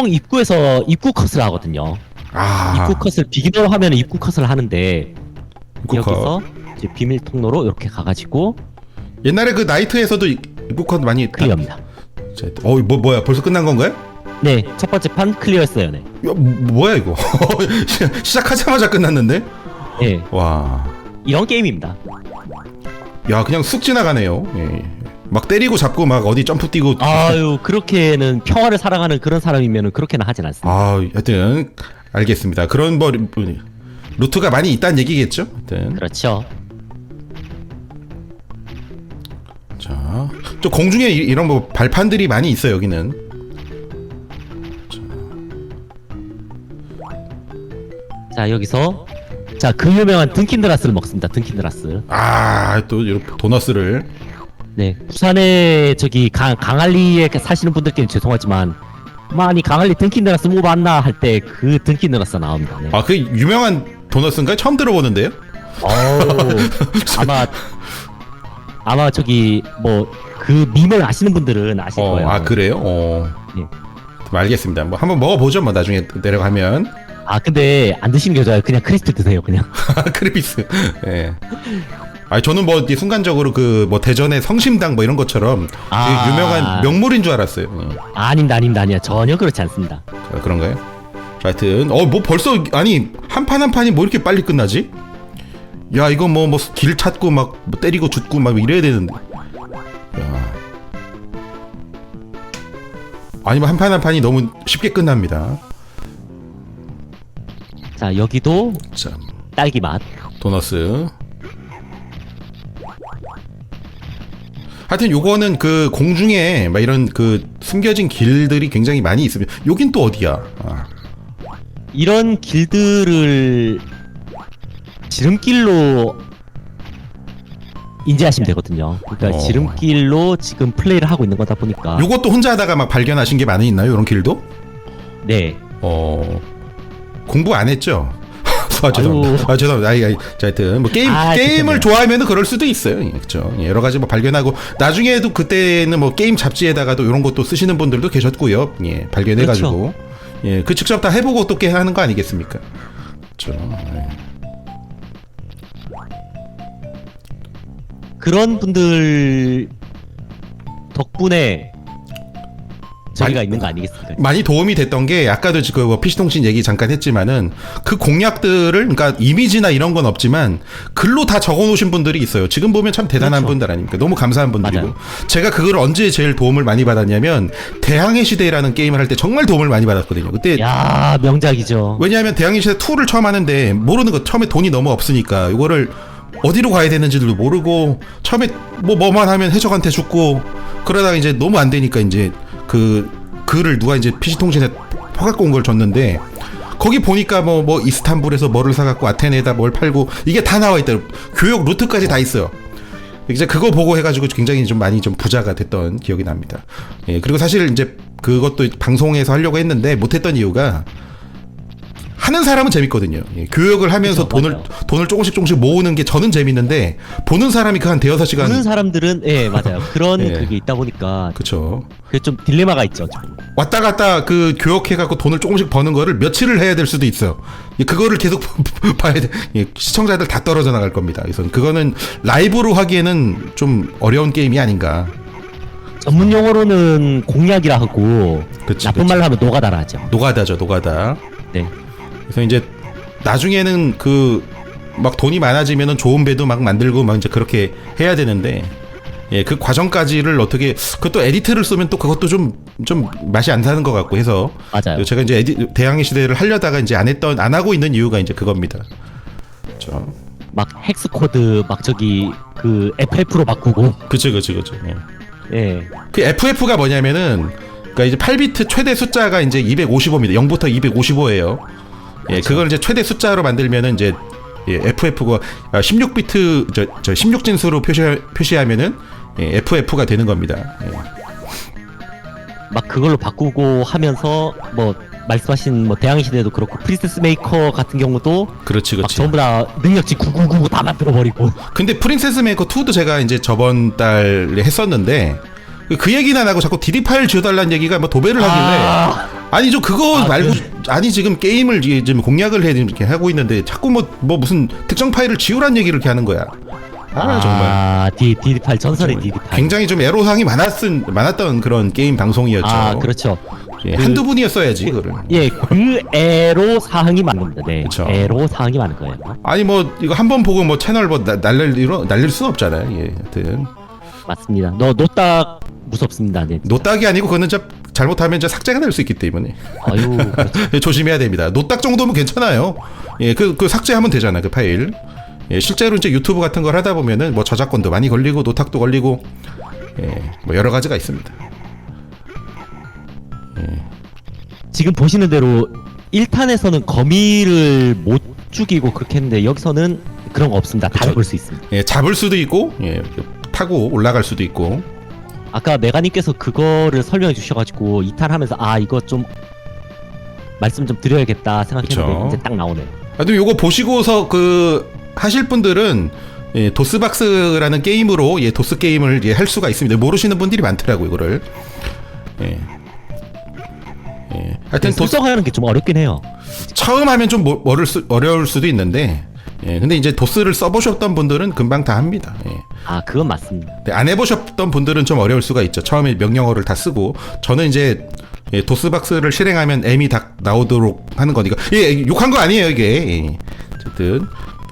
보통 입구에서 입구 컷을 하거든요. 아 입구 컷을 비기너로 하면 입구 컷을 하는데 입구 컷. 여기서 이제 비밀 통로로 이렇게 가가지고 옛날에 그 나이트에서도 입구 컷 많이 클리어입니다. 자, 어, 뭐 뭐야? 벌써 끝난 건가요? 네, 첫 번째 판 클리어했어요. 네. 야, 뭐- 뭐야 이거? 시작하자마자 끝났는데? 네, 와, 이런 게임입니다. 야 그냥 쑥 지나가네요. 예. 막 때리고 잡고 막 어디 점프 뛰고. 아유, 그렇게는 평화를 사랑하는 그런 사람이면 그렇게는 하진 않습니다. 아, 하여튼 알겠습니다. 그런 뭐 루- 루트가 많이 있다는 얘기겠죠? 하여튼 그렇죠. 자, 저 공중에 이- 이런 뭐 발판들이 많이 있어요 여기는. 자, 여기서 자, 그 유명한 든킨드라스를 먹습니다. 든킨드라스. 아, 또 이렇게 도너스를. 네, 부산에 저기 강, 강할리에 사시는 분들께는 죄송하지만 많이 강할리 든킨드라스 뭐 봤나 할 때그 든킨드라스 나옵니다. 네. 아, 그 유명한 도너스인가? 처음 들어보는데요? 어우, 아마 아마 저기 뭐 그 밈을 아시는 분들은 아실 어, 거예요. 아 그래요? 어. 예. 그럼 알겠습니다. 뭐 한번 먹어보죠. 뭐 나중에 내려가면. 아, 근데 안 드시는 게 좋아요. 그냥 크리스피 드세요. 그냥. 크리피스. 예. 아 저는 뭐 순간적으로 그 뭐 대전의 성심당 뭐 이런 것처럼 되게 아. 유명한 명물인 줄 알았어요. 예. 아, 아닙니다, 아닙니다, 아니야. 전혀 그렇지 않습니다. 자, 그런가요? 자, 하여튼 어 뭐 벌써 아니 한 판 한 판이 뭐 이렇게 빨리 끝나지? 야 이거 뭐 뭐 길 찾고 막뭐 때리고 죽고 막 이래야 되는데. 야. 아니면 한 판 한 판이 너무 쉽게 끝납니다. 자, 여기도 자, 딸기 맛. 도너스. 하여튼 요거는 그 공중에 막 이런 그 숨겨진 길들이 굉장히 많이 있습니다. 여긴 또 어디야? 아, 이런 길들을 지름길로 인지하시면 되거든요. 그러니까 어. 지름길로 지금 플레이를 하고 있는 거다 보니까 요것도 혼자 하다가 막 발견하신 게 많이 있나요? 이런 길도? 네. 어 공부 안 했죠? 아. 죄송합니다. 아 죄송합니다. 아이, 아이, 자, 하여튼 뭐 게임 아, 게임을. 좋아하면은 그럴 수도 있어요. 예, 그렇죠. 예, 여러 가지 뭐 발견하고 나중에도 그때는 뭐 게임 잡지에다가도 이런 것도 쓰시는 분들도 계셨고요. 예, 발견해 가지고 예, 그 직접 다 해보고 또게 하는 거 아니겠습니까? 그렇죠. 예. 그런 분들 덕분에 저희가 많이- 있는 거 아니겠습니까? 많이 도움이 됐던 게 아까도 지금 뭐 PC통신 얘기 잠깐 했지만은 그 공약들을 그러니까 이미지나 이런 건 없지만 글로 다 적어 놓으신 분들이 있어요. 지금 보면 참 대단한 그렇죠. 분들 아닙니까? 너무 감사한 분들이고. 맞아요. 제가 그걸 언제 제일 도움을 많이 받았냐면 대항해 시대라는 게임을 할 때 정말 도움을 많이 받았거든요. 그때 야 명작이죠. 왜냐하면 대항해 시대 2를 처음 하는데 모르는 거 처음에 돈이 너무 없으니까 이거를 어디로 가야 되는지도 모르고 처음에 뭐 뭐만 하면 해적한테 죽고 그러다가 이제 너무 안 되니까 이제 그 글을 누가 이제 PC 통신에 퍼갖고 온 걸 줬는데 거기 보니까 뭐뭐 이스탄불에서 뭐를 사갖고 아테네에다 뭘 팔고 이게 다 나와 있다 교육 루트까지 다 있어요. 이제 그거 보고 해가지고 굉장히 좀 많이 좀 부자가 됐던 기억이 납니다. 예 그리고 사실 이제 그것도 방송에서 하려고 했는데 못했던 이유가 하는 사람은 재밌거든요. 예, 교육을 하면서 그쵸, 돈을 맞아요. 돈을 조금씩 조금씩 모으는 게 저는 재밌는데 보는 사람이 그 한 대여섯 시간 보는 사람들은 예 맞아요. 그런 예. 그게 있다 보니까 그쵸 그게 좀 딜레마가 있죠. 좀. 왔다 갔다 그 교역해 갖고 돈을 조금씩 버는 거를 며칠을 해야 될 수도 있어요. 예, 그거를 계속 봐야 돼. 예, 시청자들 다 떨어져 나갈 겁니다. 그래서 그거는 라이브로 하기에는 좀 어려운 게임이 아닌가. 전문 용어로는 공약이라 하고 그치, 나쁜 그치. 말로 하면 노가다라 하죠. 노가다죠, 노가다. 네. 그래서 이제 나중에는 그 막 돈이 많아지면은 좋은 배도 막 만들고 막 이제 그렇게 해야 되는데 예, 그 과정까지를 어떻게 그것도 에디트를 쓰면 또 그것도 좀 좀 맛이 안 사는 것 같고 해서 맞아요. 제가 이제 에디, 대항해 시대를 하려다가 이제 안 했던 안 하고 있는 이유가 이제 그겁니다. 그렇죠. 막 헥스 코드 막 저기 그 FF로 바꾸고 그쵸 그쵸 그쵸. 예. 예. 그 FF가 뭐냐면은 그러니까 이제 8비트 최대 숫자가 이제 255입니다. 0부터 255예요. 예, 그걸 이제 최대 숫자로 만들면은 이제 예, FF가 16비트 저, 저 16진수로 표시 표시하면은 예, FF가 되는 겁니다. 예. 막 그걸로 바꾸고 하면서 뭐 말씀하신 뭐 대항해 시대도 그렇고 프리세스 메이커 같은 경우도 그렇지 막 그렇지. 전부 다 능력치 9999다 만들어 버리고 근데 프린세스 메이커 2도 제가 이제 저번 달에 했었는데 그 얘기는 안 하고 자꾸 DD 파일 지워달라는 얘기가 뭐 도배를 하길래 아, 아니 저 그거 아, 말고 그- 아니 지금 게임을 이제 지금 공략을 해 이렇게 하고 있는데 자꾸 뭐 뭐 무슨 특정 파일을 지우란 얘기를 이렇게 하는 거야. 아, 정말 아, D DD8 전설의 DD8. 굉장히 좀 애로사항이 많았은 많았던 그런 게임 방송이었죠. 아, 그렇죠. 예, 그- 한두 분이었어야지 그거를. 예, 그 애로 사항이 많은 겁니다. 네. 그쵸. 애로 사항이 많은 거예요. 아니 뭐 이거 한 번 보고 뭐 채널 뭐 나- 날릴 일 날릴 수는 없잖아요. 예, 하여튼 맞습니다. 너 노딱 무섭습니다. 네. 노딱이 아니고 그거는 저 잘못하면 저 삭제가 될 수 있기 때문에 아유, 그렇죠. 예, 조심해야 됩니다. 노딱 정도면 괜찮아요. 예, 그, 그 삭제하면 되잖아, 그 파일. 예, 실제로 이제 유튜브 같은 걸 하다 보면은 뭐 저작권도 많이 걸리고 노탁도 걸리고 예, 뭐 여러 가지가 있습니다. 지금 보시는 대로 1탄에서는 거미를 못 죽이고 그렇게 했는데 여기서는 그런 거 없습니다. 다 그쵸. 잡을 수 있습니다. 예, 잡을 수도 있고 예, 타고 올라갈 수도 있고 아까 메가님께서 그거를 설명해 주셔가지고 2탄 하면서 아 이거 좀 말씀 좀 드려야겠다 생각했는데 그쵸. 이제 딱 나오네요. 하여튼 요거 보시고서 그 하실 분들은 예, 도스박스라는 게임으로 예, 도스 게임을 예, 할 수가 있습니다. 모르시는 분들이 많더라고요, 이거를. 예. 예. 하여튼 도스 설정하는 게 좀 어렵긴 해요. 처음 하면 좀 뭐- 어려울, 수, 어려울 수도 있는데 예, 근데 이제 도스를 써보셨던 분들은 금방 다 합니다. 예. 아 그건 맞습니다. 근데 안 해보셨던 분들은 좀 어려울 수가 있죠. 처음에 명령어를 다 쓰고 저는 이제 예, 도스박스를 실행하면 M이 다 나오도록 하는 거니까 예, 욕한 거 아니에요 이게. 예. 어쨌든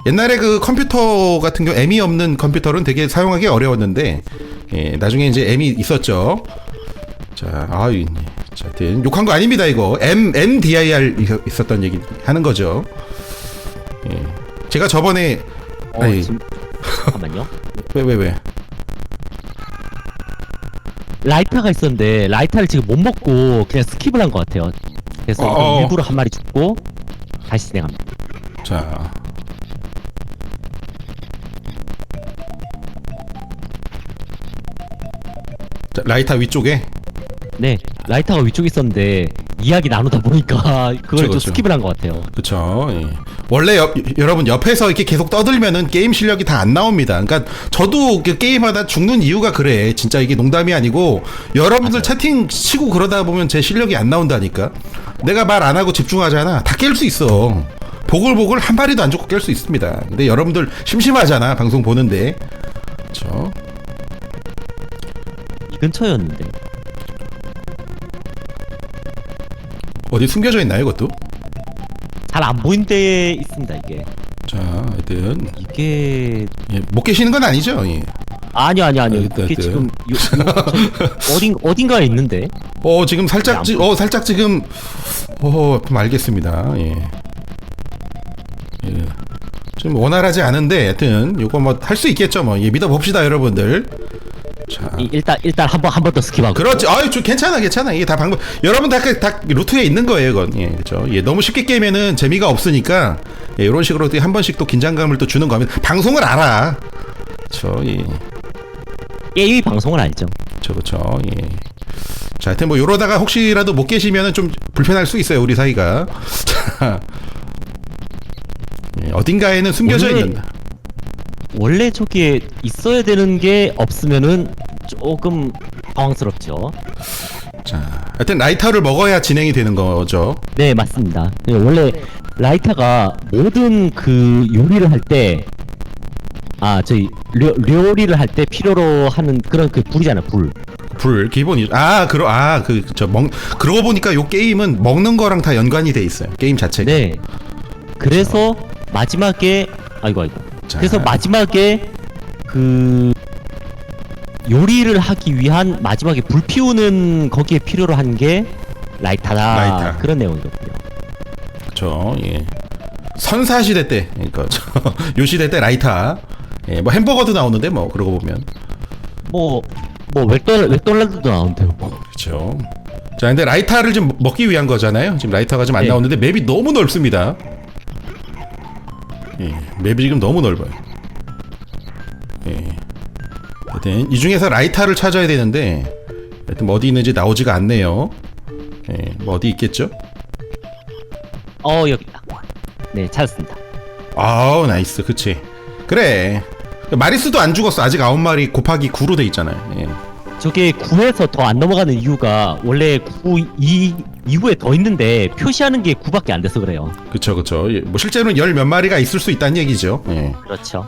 옛날에 그 컴퓨터 같은 경우 M이 없는 컴퓨터는 되게 사용하기 어려웠는데 예, 나중에 이제 M이 있었죠. 자, 아유, 자, 하여튼 욕한 거 아닙니다 이거 M MDIR 있- 있었던 얘기 하는 거죠. 예. 제가 저번에 어, 아니. 지금 잠깐만요. 왜 왜 왜? 라이터가 있었는데 라이터를 지금 못 먹고 그냥 스킵을 한 것 같아요. 그래서 이거 어어. 일부러 한 마리 죽고 다시 진행합니다. 자. 자, 라이터 위쪽에 네, 라이터가 위쪽에 있었는데 이야기 나누다 보니까 그걸 좀 그쵸. 스킵을 한 것 같아요. 그렇죠. 원래 옆- 여러분 옆에서 이렇게 계속 떠들면은 게임 실력이 다 안 나옵니다. 그러니까 저도 그 게임하다 죽는 이유가 그래. 진짜 이게 농담이 아니고 여러분들 채팅 치고 그러다 보면 제 실력이 안 나온다니까. 내가 말 안 하고 집중하잖아. 다 깰 수 있어. 보글보글 한 마리도 안 죽고 깰 수 있습니다. 근데 여러분들 심심하잖아. 방송 보는데. 그렇죠. 이 근처였는데. 어디 숨겨져 있나요, 이것도? 잘 안 보인 데에 있습니다 이게. 자, 하여튼 이게 예, 못 계시는 건 아니죠. 예. 아니요 아니요 아니요. 이게 일단. 지금 요, 요, 저, 어딘 어딘가에 있는데. 어 지금 살짝 안 지, 어 살짝 지금 어좀 알겠습니다. 예. 예. 좀 원활하지 않은데 하여튼 요거 뭐 할 수 있겠죠 뭐 예, 믿어 봅시다 여러분들. 자. 이, 일단 일단 한 번 한 번 더 스킵하고. 그렇지. 아유, 좀 괜찮아, 괜찮아. 이게 다 방법. 여러분 다, 그- 다 루트에 있는 거예요, 이건. 예, 그렇죠. 예, 너무 쉽게 깨면은 재미가 없으니까 예, 이런 식으로 또한 번씩 또 긴장감을 또 주는 거면 방송을 알아. 그렇죠. 예. 게임 방송을 알죠. 그렇죠, 그렇죠. 예. 자, 하여튼 뭐 이러다가 혹시라도 못 계시면은 좀 불편할 수 있어요, 우리 사이가. 자, 예, 어딘가에는 숨겨져 원래- 있는. 원래 저기에 있어야 되는 게 없으면은 조금 당황스럽죠. 자, 하여튼 라이터를 먹어야 진행이 되는 거죠. 네 맞습니다. 네, 원래 라이터가 모든 그 요리를 할 때 아 저희 료, 요리를 할 때 필요로 하는 그런 그 불이잖아요 불. 불 기본이 아 그러 아그저먹 그러고 보니까 요 게임은 먹는 거랑 다 연관이 돼 있어요. 게임 자체가. 네. 그래서 마지막에 아이고 아이고. 자. 그래서 마지막에 그 요리를 하기 위한 마지막에 불 피우는 거기에 필요로 한 게 라이터다. 라이터. 그런 내용이거든요. 그렇죠. 예. 선사 시대 때 그러니까 저, 요 시대 때 라이터. 예, 뭐 햄버거도 나오는데 뭐 그러고 보면 뭐뭐 맥도날 맥도날드도 나온대요. 그렇죠. 자, 근데 라이터를 좀 먹기 위한 거잖아요. 지금 라이터가 좀 안 네. 나오는데 맵이 너무 넓습니다. 예, 맵이 지금 너무 넓어요. 예. 하여튼 이 중에서 라이터를 찾아야 되는데 하여튼 뭐 어디 있는지 나오지가 않네요. 예, 뭐 어디 있겠죠? 어 여기다. 네 찾았습니다. 아우 나이스, 그치? 그래. 마리스도 안 죽었어. 아직 아홉 마리 곱하기 9로 돼 있잖아요. 예. 저게 9에서 더 안 넘어가는 이유가 원래 9 2 이후에 더 있는데 표시하는 게 9밖에 안 돼서 그래요. 그쵸 그쵸 예, 뭐 실제로는 열 몇 마리가 있을 수 있다는 얘기죠 예. 그렇죠.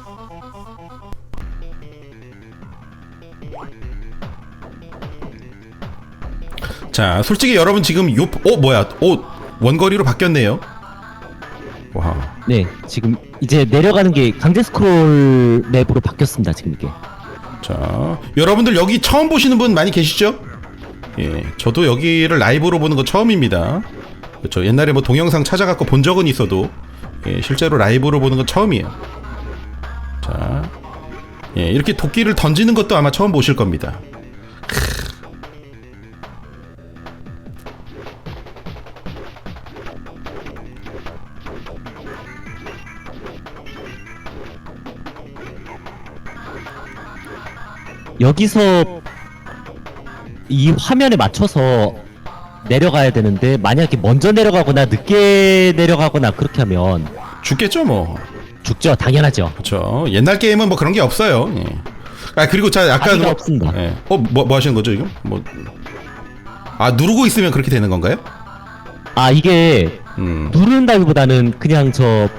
자 솔직히 여러분 지금 요어 뭐야 어 원거리로 바뀌었네요 와 네, 지금 이제 내려가는 게 강제 스크롤 맵으로 바뀌었습니다. 지금 이게. 자, 여러분들 여기 처음 보시는 분 많이 계시죠? 예, 저도 여기를 라이브로 보는 거 처음입니다. 그렇죠. 옛날에 뭐 동영상 찾아갖고 본 적은 있어도 예, 실제로 라이브로 보는 건 처음이에요. 자, 예, 이렇게 도끼를 던지는 것도 아마 처음 보실 겁니다. 여기서 이 화면에 맞춰서 내려가야 되는데 만약에 먼저 내려가거나 늦게 내려가거나 그렇게 하면 죽겠죠, 뭐. 죽죠. 당연하죠. 그렇죠. 옛날 게임은 뭐 그런 게 없어요. 예. 아 그리고 자 아까 아기가 뭐- 없습니다. 예. 어뭐 뭐 하시는 거죠 지금? 뭐. 아 누르고 있으면 그렇게 되는 건가요? 아 이게 음. 누른다기보다는 그냥 저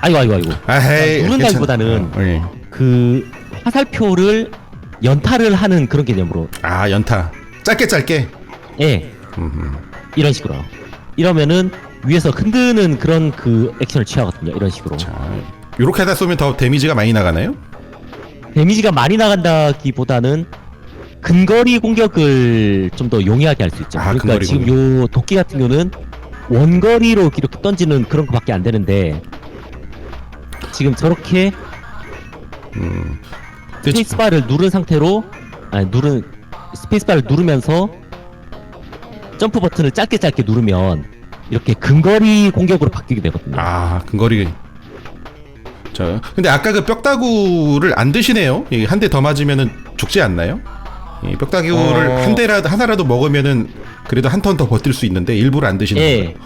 아이고 아이고 아이고 아 헤이. 누른다기보다는 괜찮- 어, 예. 그 화살표를 연타를 하는 그런 개념으로. 아 연타. 짧게 짧게? 예. 음, 이런 식으로. 이러면은 위에서 흔드는 그런 그 액션을 취하거든요. 이런 식으로. 자 요렇게 하다 쏘면 더 데미지가 많이 나가나요? 데미지가 많이 나간다기보다는 근거리 공격을 좀 더 용이하게 할 수 있죠. 아, 그러니까 근거리 지금 요 도끼 같은 경우는 원거리로 이렇게 던지는 그런 거밖에 안 되는데 지금 저렇게 음. 지- 스페이스바를 누른 상태로 아니 누른 스페이스바를 누르면서 점프 버튼을 짧게 짧게 누르면 이렇게 근거리 공격으로 바뀌게 되거든요. 아 근거리 자 근데 아까 그 뼈다구를 안 드시네요 한 대 더 맞으면은 죽지 않나요? 이 뼈다구를 어. 한 대라도 하나라도 먹으면은 그래도 한 턴 더 버틸 수 있는데 일부러 안 드시는 예, 거예요.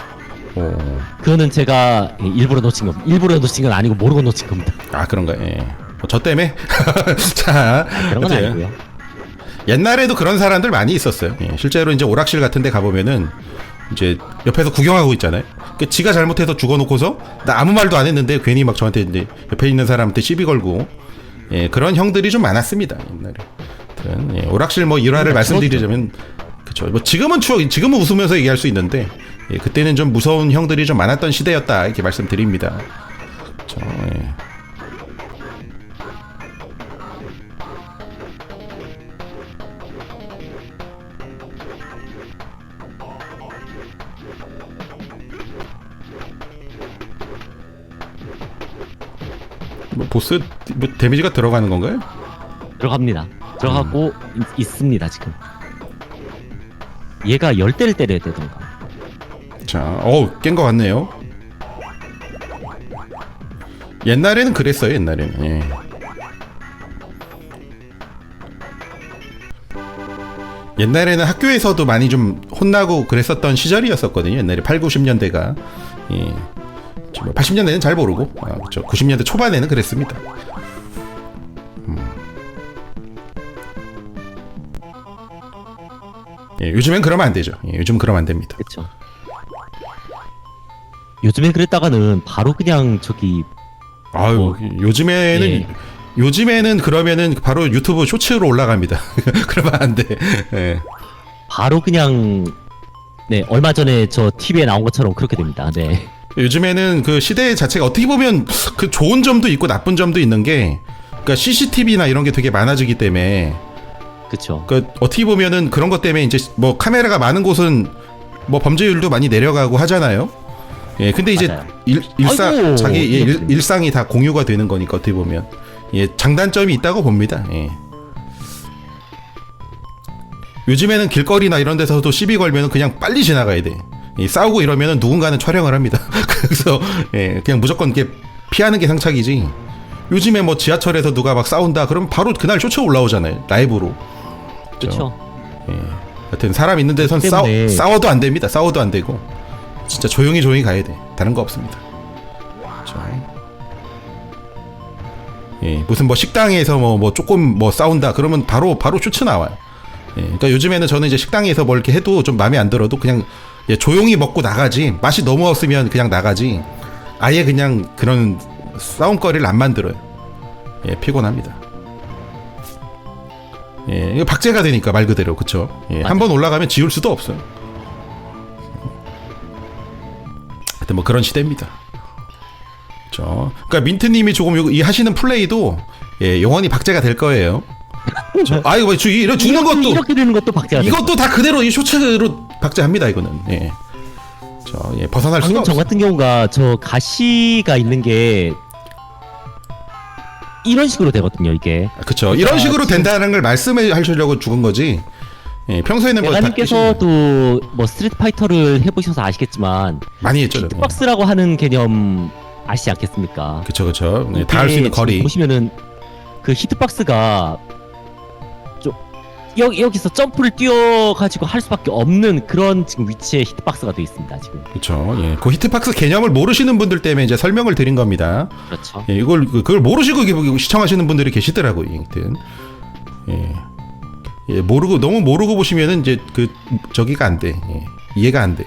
오. 그거는 제가 일부러 놓친 겁니다. 일부러 놓친 건 아니고 모르고 놓친 겁니다. 아 그런가 예. 어, 저 때문에 자 그런 건? 아니고요. 옛날에도 그런 사람들 많이 있었어요. 예, 실제로 이제 오락실 같은 데 가보면은 이제 옆에서 구경하고 있잖아요. 그 지가 잘못해서 죽어놓고서 나 아무 말도 안 했는데 괜히 막 저한테 이제 옆에 있는 사람한테 시비 걸고 예, 그런 형들이 좀 많았습니다. 옛날에. 아무튼, 예, 오락실 뭐 일화를 그건 말씀드리자면 그쵸. 뭐 지금은 추억, 지금은 웃으면서 얘기할 수 있는데 예, 그때는 좀 무서운 형들이 좀 많았던 시대였다 이렇게 말씀드립니다. 저, 예. 보스 뭐 데미지가 들어가는 건가요? 들어갑니다. 들어가고 있, 있습니다 지금. 얘가 열 대를 때려야 되던가. 자, 어우 깬것 같네요. 옛날에는 그랬어요. 옛날에는. 예. 옛날에는 학교에서도 많이 좀 혼나고 그랬었던 시절이었었거든요. 옛날에 8, 90년대가. 예. 80년대는 잘 모르고, 아, 그렇죠. 90년대 초반에는 그랬습니다. 음. 예, 요즘엔 그러면 안 되죠. 예, 요즘 그러면 안 됩니다. 그렇죠. 요즘에 그랬다가는 바로 그냥 저기 아유 뭐, 요즘에는 예. 요즘에는 그러면은 바로 유튜브 쇼츠로 올라갑니다. 그러면 안 돼. 예. 바로 그냥 네 얼마 전에 저 TV에 나온 것처럼 그렇게 됩니다. 네. 요즘에는 그 시대 자체가 어떻게 보면 그 좋은 점도 있고 나쁜 점도 있는 게 그러니까 CCTV나 이런 게 되게 많아지기 때문에 그렇죠. 그 어떻게 보면은 그런 것 때문에 이제 뭐 카메라가 많은 곳은 뭐 범죄율도 많이 내려가고 하잖아요. 예, 근데 이제 맞아요. 일, 일상 아이고, 자기 예, 일. 일상이 다 공유가 되는 거니까 어떻게 보면 예, 장단점이 있다고 봅니다. 예. 요즘에는 길거리나 이런 데서도 시비 걸면은 그냥 빨리 지나가야 돼. 예, 싸우고 이러면은 누군가는 촬영을 합니다. 그래서 예, 그냥 무조건 이렇게 피하는 게 상착이지. 요즘에 뭐 지하철에서 누가 막 싸운다 그러면 바로 그날 쇼츠 올라오잖아요. 라이브로. 그렇죠. 하여튼 사람 있는 데선 싸워, 싸워도 안 됩니다. 싸워도 안 되고 진짜 조용히 조용히 가야 돼. 다른 거 없습니다. 자. 예, 무슨 뭐 식당에서 뭐, 뭐 조금 뭐 싸운다 그러면 바로 바로 쇼츠 나와요. 예, 그러니까 요즘에는 저는 이제 식당에서 뭘 이렇게 해도 좀 마음에 안 들어도 그냥 예, 조용히 먹고 나가지 맛이 너무 없으면 그냥 나가지 아예 그냥 그런 싸움거리를 안 만들어요. 예, 피곤합니다. 예, 이거 박제가 되니까 말 그대로 그쵸? 예, 한번 올라가면 지울 수도 없어요. 하여튼 뭐 그런 시대입니다. 그렇죠. 그러니까 민트님이 조금 요- 이 하시는 플레이도 예, 영원히 박제가 될 거예요. 그렇죠. 아 이거 주 이런 죽는 이렇게, 것도 이렇게 되는 것도 박제가 돼요. 이것도 다 그대로 이 쇼츠로 박제합니다 이거는. 예. 저 예, 벗어날 수가 방금 저 없어. 같은 경우가 저 가시가 있는 게 이런 식으로 되거든요 이게 그렇죠. 이런 식으로 지금- 된다는 걸 말씀해 하시려고 죽은 거지. 예, 평소에는 뭐다 대가님께서도 뭐 스트리트 파이터를 해보셔서 아시겠지만 많이 했죠. 예. 히트박스라고 하는 개념 아시지 않겠습니까? 그렇죠, 그렇죠. 네, 다할수 이게 있는 지금 거리. 보시면은 그 히트박스가 좀 여, 여기서 점프를 뛰어가지고 할 수밖에 없는 그런 지금 위치에 히트박스가 돼 있습니다 지금 그렇죠. 예, 그 히트박스 개념을 모르시는 분들 때문에 이제 설명을 드린 겁니다. 그렇죠. 예, 이걸 그- 그걸 모르시고 이게 시청하시는 분들이 계시더라고요. 하여튼. 예. 예, 모르고 너무 모르고 보시면은 이제 그 저기가 안 돼. 예, 이해가 안 돼.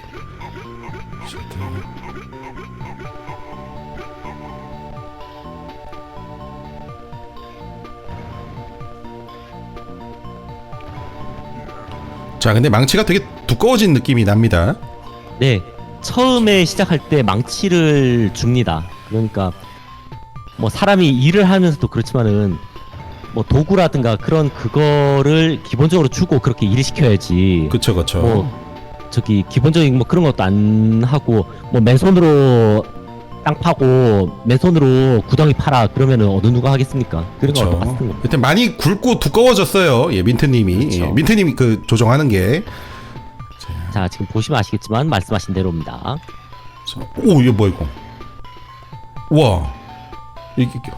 자, 근데 망치가 되게 두꺼워진 느낌이 납니다. 네, 처음에 시작할 때 망치를 줍니다. 그러니까 뭐 사람이 일을 하면서도 그렇지만은 뭐 도구라든가 그런 그거를 기본적으로 주고 그렇게 일을 시켜야지. 그쵸, 그쵸. 뭐 저기 기본적인 뭐 그런 것도 안 하고 뭐 맨손으로 땅 파고 맨손으로 구덩이 파라 그러면은 어느 누가 하겠습니까? 그런 거 그렇죠. 똑같습니다. 하여튼 많이 굵고 두꺼워졌어요. 예, 민트님이 그쵸. 예, 민트님이 그 조정하는 게. 자 지금 보시면 아시겠지만 말씀하신 대로입니다. 자, 오 이게 뭐야 이거? 와 이게 이게-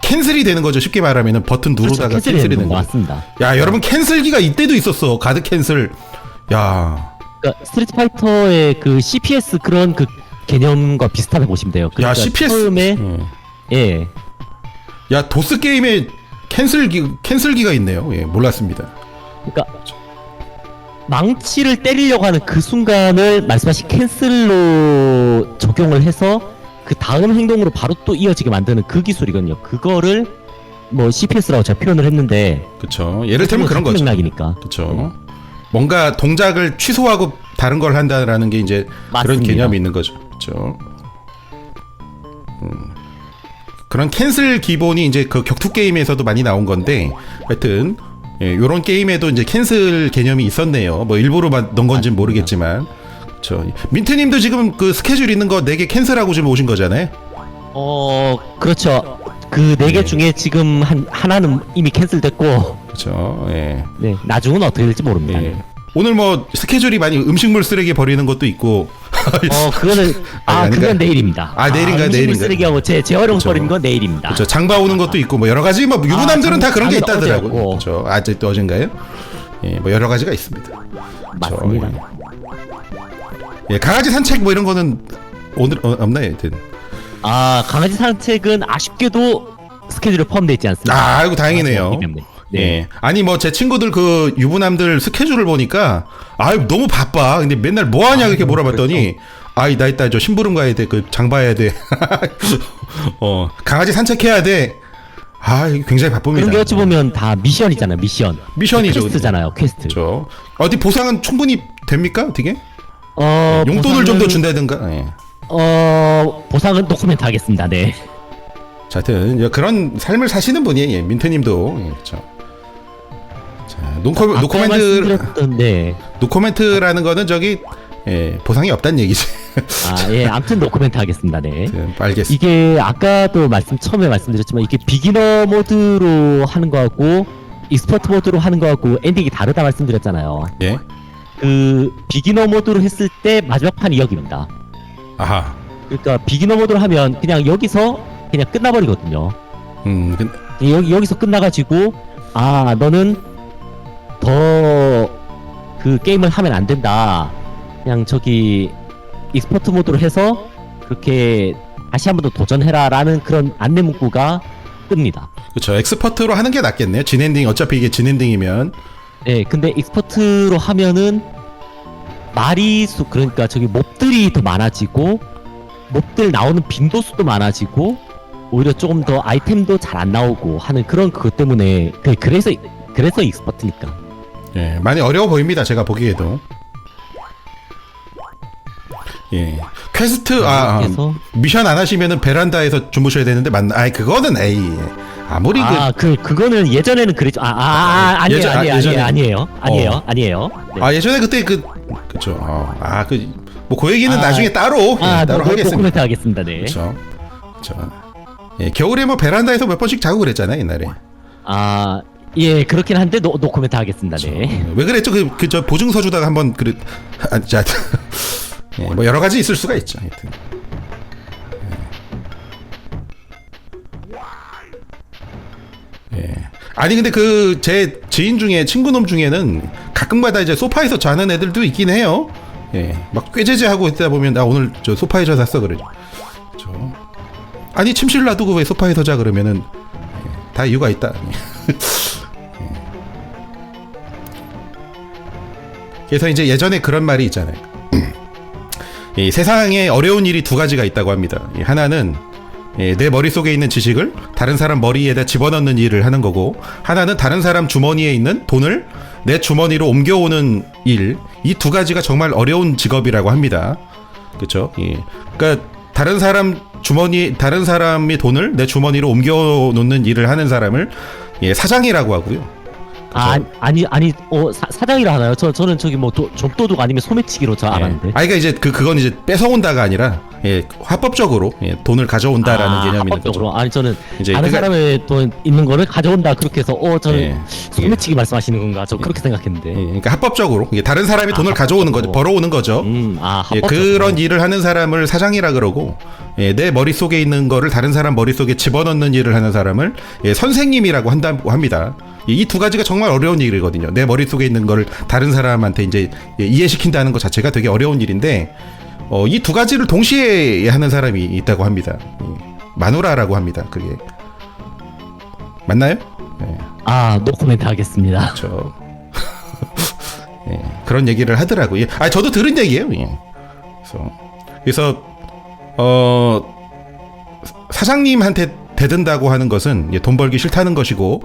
캔슬이 되는 거죠. 쉽게 말하면 버튼 누르다가 그렇죠. 캔슬이 캔슬이 되는 거 거. 맞습니다. 야 여러분 캔슬기가 이때도 있었어. 가드 캔슬. 야, 그러니까 스트리트 파이터의 그 CPS 그런 그 개념과 비슷하다 보시면 돼요. 그러니까 CPS 처음에 예. 예야 도스 게임에 캔슬기 캔슬기가 있네요. 예, 몰랐습니다. 그러니까 망치를 때리려고 하는 그 순간을 말씀하신 캔슬로 적용을 해서 그 다음 행동으로 바로 또 이어지게 만드는 그 기술이거든요. 그거를 뭐 CPS라고 제가 표현을 했는데 그렇죠. 예를 들면 그런 거죠. 맥락이니까 그렇죠. 뭔가 동작을 취소하고 다른 걸 한다라는 게 이제 그런 맞습니다. 개념이 있는 거죠. 그렇죠. 음. 그런 캔슬 기본이 이제 그 격투 게임에서도 많이 나온 건데 하여튼 예, 요런 게임에도 이제 캔슬 개념이 있었네요. 뭐 일부러 넣은 건지는 모르겠지만. 그렇죠. 민트 님도 지금 그 스케줄 있는 거네개 캔슬하고 지금 오신 거잖아요. 어 그렇죠. 그 네개 네. 중에 지금 한 하나는 이미 캔슬됐고 그렇죠. 예. 네 나중은 어떻게 될지 모릅니다. 예. 오늘 뭐 스케줄이 많이 음식물 쓰레기 버리는 것도 있고 어 그거는 아 아니, 그건? 내일입니다. 아, 내일인가요? 음식물 내일인가요? 쓰레기하고 제 재활용 그쵸. 버리는 건 내일입니다. 그렇죠. 장바 오는 것도 있고 뭐 여러 가지 뭐 유부남들은 장- 다 그런 게 있다더라고요. 어제였고. 그렇죠. 아직도 어젠가요? 예, 뭐 여러 가지가 있습니다. 맞습니다. 예. 예, 강아지 산책 뭐 이런 거는 오늘 어, 없나요? 하여튼. 아 강아지 산책은 아쉽게도 스케줄에 포함되어 있지 않습니다. 아, 아이고 다행이네요. 때문에. 네. 예. 아니 뭐 제 친구들 그 유부남들 스케줄을 보니까 아유 너무 바빠. 근데 맨날 뭐 하냐 이렇게 물어봤더니 아이 나 이따 저 심부름 가야 돼. 그 장 봐야 돼. 어, 강아지 산책해야 돼. 아, 이거 굉장히 바쁩니다. 그런 게 어찌 보면 다 미션이잖아요. 미션. 미션이죠. 퀘스트잖아요. 퀘스트. 그렇죠. 어디 보상은 충분히 됩니까? 어떻게? 어 용돈을 좀 더 보상은- 준다든가. 예. 어 보상은 노코멘트 하겠습니다. 네. 자, 하여튼 그런 삶을 사시는 분이 예, 민트님도 예, 그렇죠. 자, 노코, 아까 노코멘트 말씀드렸던 네. 노코멘트라는 거는 저기 예, 보상이 없다는 얘기지. 아 예 아무튼 노코멘트 하겠습니다. 네. 예, 알겠습니다. 이게 아까도 말씀 처음에 말씀드렸지만 이게 비기너 모드로 하는 거하고 익스퍼트 모드로 하는 거하고 엔딩이 다르다 말씀드렸잖아요. 예. 그 비기너 모드로 했을 때 마지막 판이 여기입니다. 아하. 그러니까 비기너 모드로 하면 그냥 여기서 그냥 끝나버리거든요. 음, 근- 여기 여기서 끝나가지고 아 너는 더 그 게임을 하면 안 된다. 그냥 저기 익스퍼트 모드로 해서 그렇게 다시 한 번 더 도전해라라는 그런 안내 문구가 뜹니다. 그렇죠. 엑스퍼트로 하는 게 낫겠네요. 진엔딩 어차피 이게 진엔딩이면 네, 근데 익스퍼트로 하면은 마리수 그러니까 저기 몹들이 더 많아지고 몹들 나오는 빈도수도 많아지고 오히려 조금 더 아이템도 잘 안 나오고 하는 그런 그것 때문에 그- 그래서 그래서 익스퍼트니까. 예, 많이 어려워 보입니다. 제가 보기에도. 예. 퀘스트 아, 아 그래서 미션 안 하시면은 베란다에서 주무셔야 되는데 맞나? 아이 그거는 에이. 아무리 그 아, 그 그거는 예전에는 그랬죠. 아, 아, 아 아니에요, 예전- 아, 아니에요, 예전에- 아니에요, 아니에요, 어. 아니에요. 네. 아 예전에 그때 그 그쵸 어, 아 그 뭐 그 얘기는 아, 나중에 따로 예, 아, 따로 노, 노, 하겠습니다 하겠습니다. 네. 그쵸 그쵸 예 겨울에 뭐 베란다에서 몇 번씩 자고 그랬잖아요 옛날에 아, 예, 그렇긴 한데 노, 노코멘트 하겠습니다. 네. 왜 그랬죠 그 그 저 보증서 주다가 한번 그랬 아, 자, 예, 뭐 여러 가지 있을 수가 있죠 하여튼 예. 예. 아니 근데 그 제 지인 중에 친구놈 중에는 가끔마다 이제 소파에서 자는 애들도 있긴 해요. 예, 막 꾀제제하고 있다 보면 나 오늘 저 소파에서 잤어 그러죠. 저 아니 침실 놔두고 왜 소파에서 자 그러면은 예, 다 이유가 있다. 예. 그래서 이제 예전에 그런 말이 있잖아요. 이 세상에 어려운 일이 두 가지가 있다고 합니다. 이 하나는 예, 내 머릿속에 있는 지식을 다른 사람 머리에다 집어넣는 일을 하는 거고 하나는 다른 사람 주머니에 있는 돈을 내 주머니로 옮겨오는 일. 이 두 가지가 정말 어려운 직업이라고 합니다. 그렇죠? 예. 그러니까 다른 사람 주머니 다른 사람이 돈을 내 주머니로 옮겨 놓는 일을 하는 사람을 예, 사장이라고 하고요. 아, 아니, 아니, 어, 사, 사장이라 하나요? 저, 저는 저기 뭐, 도, 좀도둑 아니면 소매치기로 저 알았는데. 아, 그러니까 이제 그 그건 이제 뺏어온다가 아니라 예, 합법적으로 예, 돈을 가져온다라는 아, 개념인 거죠. 합법적으로. 아니, 저는 이제 다른 그러니까- 사람의 돈 있는 거를 가져온다. 그렇게 해서, 어, 저는 예. 소매치기 말씀하시는 건가? 저 그렇게 생각했는데. 예, 그러니까 합법적으로 이게 다른 사람이 아, 돈을 가져오는 거죠, 합법적으로. 벌어오는 거죠. 음, 아, 예, 합법적으로. 그런 일을 하는 사람을 사장이라 그러고 예, 내 머릿속에 있는 거를 다른 사람 머릿속에 집어넣는 일을 하는 사람을 예, 선생님이라고 한다고 합니다. 이 두 가지가 정말 어려운 일이거든요. 내 머릿속에 있는 거를 다른 사람한테 이제 예, 이해시킨다는 것 자체가 되게 어려운 일인데 어, 이 두 가지를 동시에 하는 사람이 있다고 합니다. 예, 마누라라고 합니다. 그게 맞나요? 예. 아, 노코멘트 하겠습니다. 그렇죠. 예, 그런 얘기를 하더라고요. 아, 저도 들은 얘기예요. 예. 그래서 그래서 어 사장님한테 대든다고 하는 것은 예, 돈 벌기 싫다는 것이고,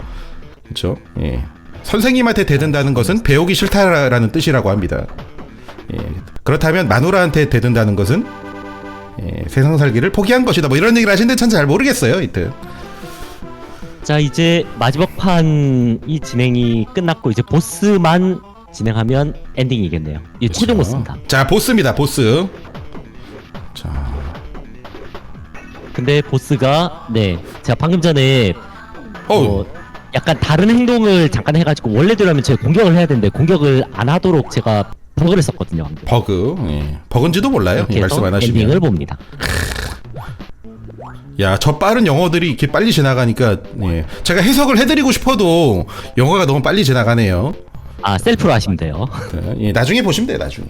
그렇죠. 예. 선생님한테 대든다는 것은 배우기 싫다라는 뜻이라고 합니다. 예. 그렇다면 마누라한테 대든다는 것은 예, 세상 살기를 포기한 것이다. 뭐 이런 얘기를 하시는데 전 잘 모르겠어요. 하여튼. 자, 이제 마지막 판이 진행이 끝났고, 이제 보스만 진행하면 엔딩이겠네요. 이 최종 보스입니다. 자, 보스입니다. 보스. 근데 보스가, 네, 제가 방금 전에, 어, 뭐, 약간 다른 행동을 잠깐 해가지고, 원래대로라면 제가 공격을 해야 되는데, 공격을 안 하도록 제가 버그를 썼거든요. 방금. 버그. 예. 버그인지도 몰라요. 이렇게 예, 말씀 안 하시면. 엔딩을 봅니다. 야, 저 빠른 영어들이 이렇게 빨리 지나가니까 예. 제가 해석을 해드리고 싶어도 영어가 너무 빨리 지나가네요. 아, 셀프로 하시면 돼요. 예, 나중에 보시면 돼요. 나중에.